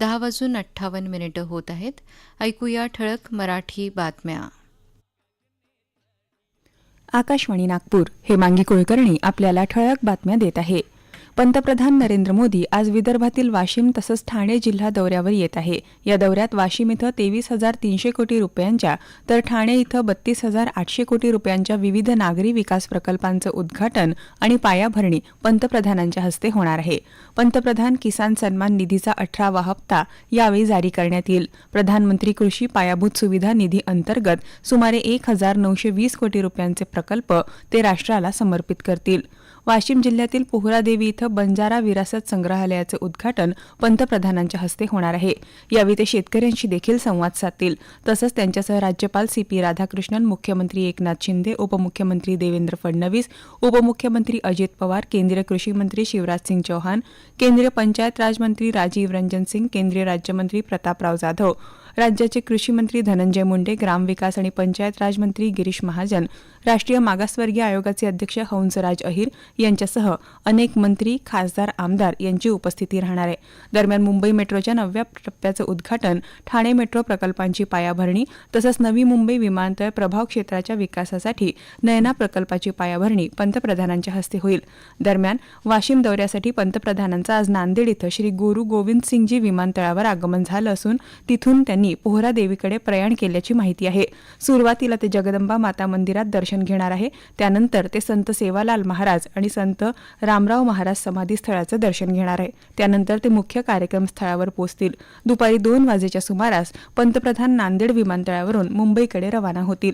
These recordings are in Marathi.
दहा वाजून अठ्ठावन्न मिनिटं होत आहेत. ऐकूया ठळक मराठी बातम्या. आकाशवाणी नागपूर हे मांगी कुलकर्णी आपल्याला ठळक बातम्या देत आहे. पंतप्रधान नरेंद्र मोदी आज विदर्भातील वाशिम तसंच ठाणे जिल्हा दौऱ्यावर येत आहे. या दौऱ्यात वाशिम इथं तेवीस हजार तीनशे कोटी रुपयांच्या तर ठाणे इथं बत्तीस हजार आठशे कोटी रुपयांच्या विविध नागरी विकास प्रकल्पांचं उद्घाटन आणि पायाभरणी पंतप्रधानांच्या हस्ते होणार आहे. पंतप्रधान किसान सन्मान निधीचा अठरावा हप्ता यावेळी जारी करण्यात येईल. प्रधानमंत्री कृषी पायाभूत सुविधा निधी अंतर्गत सुमारे एक हजार नऊशे वीस कोटी रुपयांचे प्रकल्प ते राष्ट्राला समर्पित करतील. वाशिम जिल्ह्यातील पोहरादेवी इथं बंजारा विरासत संग्रहालयाचं उद्घाटन पंतप्रधानांच्या हस्ते होणार आहे. यावेळी ते शेतकऱ्यांशी देखील संवाद साधतील. तसंच त्यांच्यासह राज्यपाल सी पी राधाकृष्णन मुख्यमंत्री एकनाथ शिंदे उपमुख्यमंत्री देवेंद्र फडणवीस उपमुख्यमंत्री अजित पवार केंद्रीय कृषी मंत्री शिवराज सिंग चौहान केंद्रीय पंचायत राजमंत्री राजीव रंजन सिंग केंद्रीय राज्यमंत्री प्रतापराव जाधव राज्याचे कृषी मंत्री धनंजय मुंडे ग्रामविकास आणि पंचायत राज मंत्री गिरीश महाजन राष्ट्रीय मागासवर्गीय आयोगाचे अध्यक्ष हंसराज अहिर यांच्यासह अनेक मंत्री खासदार आमदार यांची उपस्थिती राहणार आहे. दरम्यान मुंबई मेट्रोच्या नवव्या टप्प्याचं उद्घाटन ठाणे मेट्रो प्रकल्पांची पायाभरणी तसंच नवी मुंबई विमानतळ प्रभाव क्षेत्राच्या विकासासाठी नयना प्रकल्पाची पायाभरणी पंतप्रधानांच्या हस्ते होईल. दरम्यान वाशिम दौऱ्यासाठी पंतप्रधानांचं आज नांदेड इथं श्री गुरु गोविंद सिंगजी विमानतळावर आगमन झालं असून तिथून त्यांनी पोहरा देवीकडे प्रयाण केल्याची माहिती आहे. सुरुवातीला ते जगदंबा माता मंदिरात दर्शन घेणार आहे. त्यानंतर ते संत सेवालाल महाराज आणि संत रामराव महाराज समाधी स्थळाचं दर्शन घेणार आहे. त्यानंतर ते मुख्य कार्यक्रम स्थळावर पोहोचतील. दुपारी दोन वाजेच्या सुमारास पंतप्रधान नांदेड विमानतळावरून मुंबईकडे रवाना होतील.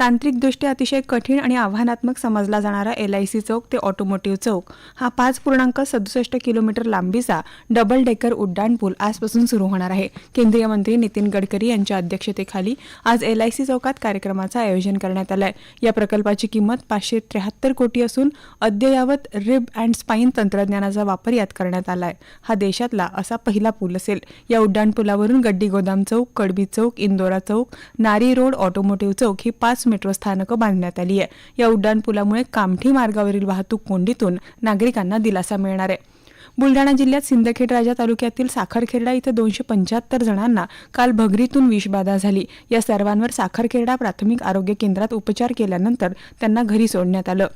तांत्रिकदृष्ट्या अतिशय कठीण आणि आव्हानात्मक समजला जाणारा एलआयसी चौक ते ऑटोमोटिव्ह चौक. हा पाच पूर्णांक सदुसष्ट किलोमीटर लांबीचा डबल डेकर उड्डाणपूल आजपासून सुरू होणार आहे. केंद्रीय मंत्री नितीन गडकरी यांच्या अध्यक्षतेखाली आज एलआयसी चौकात कार्यक्रमाचं आयोजन करण्यात आलं आहे या प्रकल्पाची किंमत पाचशे त्र्याहत्तर कोटी असून अद्ययावत रिब अँड स्पाईन तंत्रज्ञानाचा वापर यात करण्यात आला आहे हा देशातला असा पहिला पूल असेल. या उड्डाणपुलावरून गड्डी गोदाम चौक कडबी चौक इंदोरा चौक नारी रोड ऑटोमोटिव्ह चौक ही पाच मेट्रो स्थानकं बांधण्यात आली आहे. या उड्डाणपुलामुळे कामठी मार्गावरील वाहतूक कोंडीतून नागरिकांना दिलासा मिळणार आहे. बुलढाणा जिल्ह्यात सिंदखेड राजा तालुक्यातील साखरखेरडा इथं दोनशे पंच्याहत्तर जणांना काल भगरीतून विषबाधा झाली. या सर्वांवर साखरखेरडा प्राथमिक आरोग्य केंद्रात उपचार केल्यानंतर त्यांना घरी सोडण्यात आलं.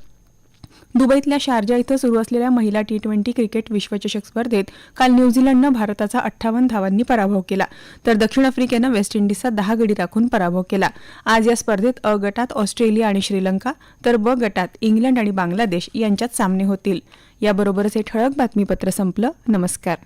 दुबईतल्या शारजा इथं सुरू असलेल्या महिला टी ट्वेंटी क्रिकेट विश्वचषक स्पर्धेत काल न्यूझीलंडनं भारताचा अठ्ठावन्न धावांनी पराभव केला. तर दक्षिण आफ्रिकेनं वेस्ट इंडिजचा दहा गडी राखून पराभव केला. आज या स्पर्धेत अ गटात ऑस्ट्रेलिया आणि श्रीलंका तर ब गटात इंग्लंड आणि बांगलादेश यांच्यात सामने होतील. याबरोबरच हे ठळक बातमीपत्र संपलं. नमस्कार.